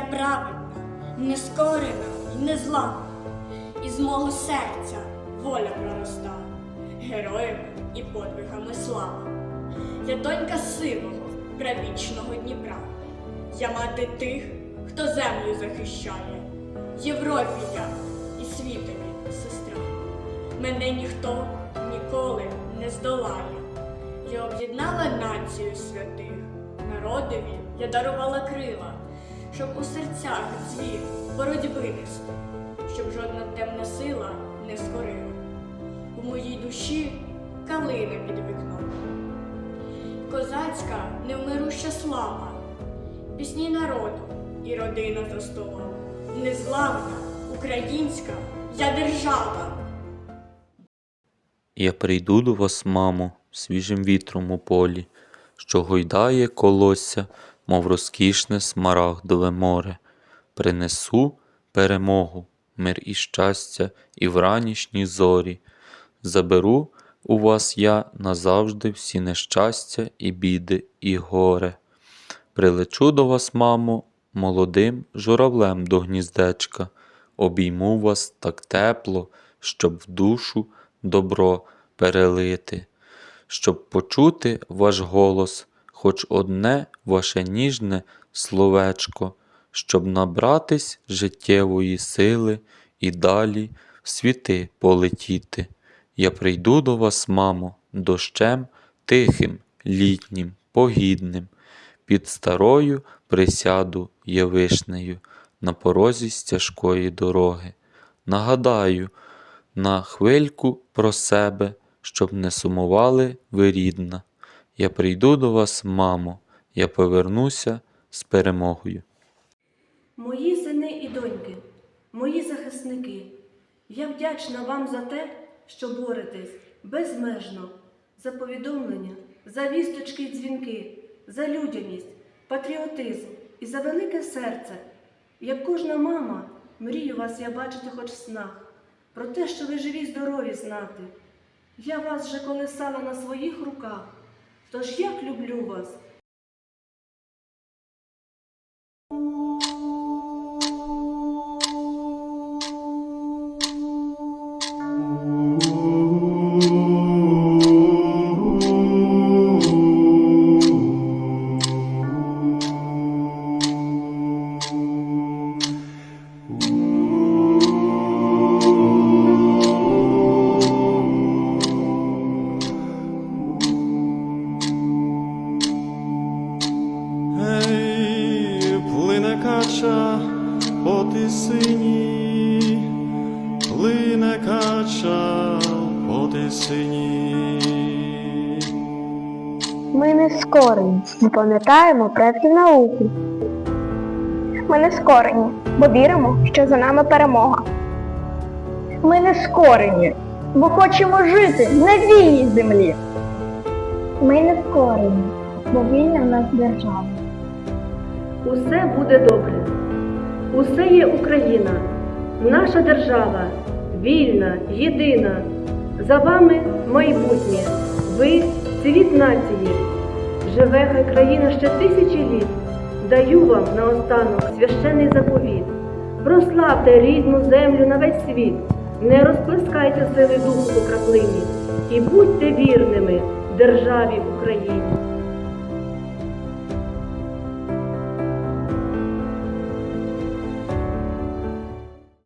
праведна, нескорена й незламна, і з мого серця воля пророста, героями і подвигами слава. Я донька сивого, правічного Дніпра. Я мати тих, хто землю захищає. Європі я і світові сестра. Мене ніхто ніколи не здолає. Я об'єднала націю святих, народові я дарувала крила, щоб у серцях звір боротьби нести, щоб жодна темна сила не скорила. У моїй душі калина під вікном, козацька невмируща слава, пісні народу і родина за незламна українська я держава. Я прийду до вас, мамо, свіжим вітром у полі, що гойдає колосся, мов розкішне смарагдове море. Принесу перемогу, мир і щастя, і в ранішні зорі. Заберу у вас я назавжди всі нещастя, і біди, і горе. Прилечу до вас, мамо, молодим журавлем до гніздечка, обійму вас так тепло, щоб в душу добро перелити, щоб почути ваш голос, хоч одне ваше ніжне словечко, щоб набратись життєвої сили і далі в світи полетіти. Я прийду до вас, мамо, дощем тихим, літнім, погідним. Під старою присяду я вишнею на порозі стяжкої дороги. Нагадаю на хвильку про себе, щоб не сумували ви рідна. Я прийду до вас, мамо, я повернуся з перемогою. Мої сини і доньки, мої захисники, я вдячна вам за те, що боретесь безмежно, за повідомлення, за вісточки й дзвінки, за людяність, патріотизм і за велике серце. Як кожна мама, мрію вас я бачити хоч в снах, про те, що ви живі здорові знати. Я вас же колесала на своїх руках, тож як люблю вас, кача по тисині, плине кача по тисині. Ми не скорені, ми пам'ятаємо предків науки. Ми не скорені, бо віримо, що за нами перемога. Ми не скорені, бо хочемо жити на вільній землі. Ми не скорені, бо вільна в нас держава. Усе буде добре. Усе є Україна, наша держава, вільна, єдина. За вами майбутнє, ви цвіт нації. Живе хай країна ще тисячі літ. Даю вам наостанок священний заповіт. Прославте рідну землю на весь світ, не розплескайте сили духу по краплині і будьте вірними державі Україні.